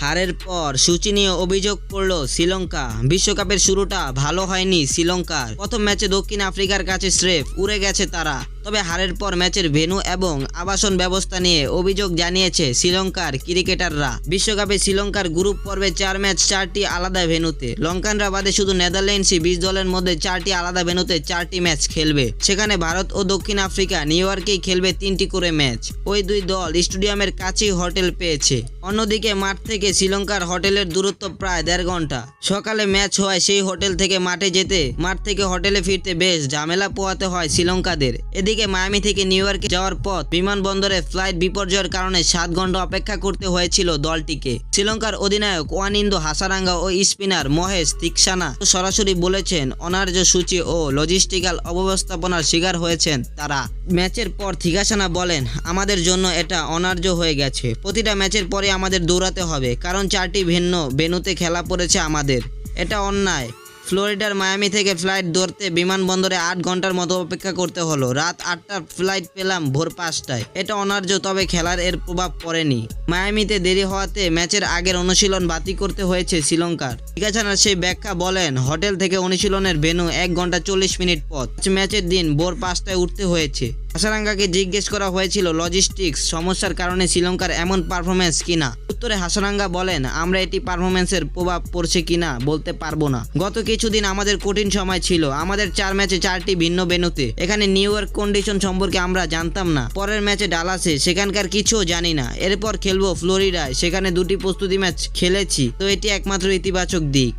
হারের পর সূচি নিয়ে অভিযোগ করল শ্রীলঙ্কা। বিশ্বকাপের শুরুটা ভালো হয়নি শ্রীলঙ্কার। প্রথম ম্যাচে দক্ষিণ আফ্রিকার কাছে স্রেফ, উড়ে গেছে তারা। তবে হারের পর ম্যাচের ভেন্যু এবং আবাসন ব্যবস্থা নিয়ে অভিযোগ জানিয়েছে শ্রীলঙ্কার ক্রিকেটাররা। বিশ্বকাপে শ্রীলঙ্কার গ্রুপ পর্বে চার ম্যাচ চারটি আলাদা ভেন্যুতে। লঙ্কানরা বাদে শুধু নেদারল্যান্ডসই বিশ দলের মধ্যে চারটি আলাদা ভেন্যুতে চারটি ম্যাচ খেলবে। সেখানে ভারত ও দক্ষিণ আফ্রিকা নিউ ইয়র্কেই খেলবে তিনটি করে ম্যাচ। ওই দুই দল স্টেডিয়ামের কাছেই হোটেল পেয়েছে। অন্যদিকে মাঠ থেকে শ্রীলঙ্কার হোটেলের দূরত্ব প্রায় দেড় ঘণ্টা। সকালে ম্যাচ হয় সেই হোটেল থেকে মাঠে যেতে। মাঠ থেকে হোটেলে ফিরতে বেশ ঝামেলা পোয়াতে হয় শ্রীলঙ্কাদের। এদিকে মায়ামি থেকে নিউ ইয়র্কে যাওয়ার পথ বিমানবন্দরে ফ্লাইট বিপর্যয়ের কারণে সাত ঘণ্টা অপেক্ষা করতে হয়েছিল দলটিকে। শ্রীলঙ্কার অধিনায়ক ওয়ানিন্দো হাসারাঙ্গা ও স্পিনার মহেশ তিকসানা সরাসরি বলেছেন, অনার্য সূচি ও লজিস্টিক্যাল অব্যবস্থাপনার শিকার হয়েছেন তারা। ম্যাচের পর থিগাসানা বলেন, আমাদের জন্য এটা অনার্য হয়ে গেছে। প্রতিটা ম্যাচের পরে আমাদের দৌড়াতে হবে, কারণ চারটি ভিন্ন বেনুতে খেলা পড়েছে আমাদের। এটা অন্যায়। ফ্লোরিডার মায়ামি থেকে ফ্লাইট ধরতে বিমানবন্দরে আট ঘণ্টার মতো অপেক্ষা করতে হলো। রাত আটটার ফ্লাইট পেলাম ভোর পাঁচটায়। এটা অনার্য, তবে খেলার এর প্রভাব পড়েনি। মায়ামিতে দেরি হওয়াতে ম্যাচের আগের অনুশীলন বাতিল করতে হয়েছে শ্রীলঙ্কার। ঠিকাছানার সেই ব্যাখ্যা বলেন, হোটেল থেকে অনুশীলনের ভেনু এক ঘণ্টা চল্লিশ মিনিট পথ। ম্যাচের দিন ভোর পাঁচটায় উঠতে হয়েছে। হাসারাঙ্গাকে জিজ্ঞেস করা হয়েছিল লজিস্টিক্স সমস্যার কারণে শ্রীলঙ্কার এমন পারফরমেন্স কিনা। উত্তরে হাসারাঙ্গা বলেন, আমরা এটি পারফরমেন্সের প্রভাব পড়ছে কিনা বলতে পারব না। গত কিছুদিন আমাদের কঠিন সময় ছিল। আমাদের চার ম্যাচে চারটি ভিন্ন বেনুতে এখানে নিউ ইয়র্ক কন্ডিশন সম্পর্কে আমরা জানতাম না। পরের ম্যাচে ডালাসে, সেখানকার কিছুও জানি না। এরপর খেলব ফ্লোরিডায়। সেখানে দুটি প্রস্তুতি ম্যাচ খেলেছি। তো এটি একমাত্র ইতিবাচক দিক।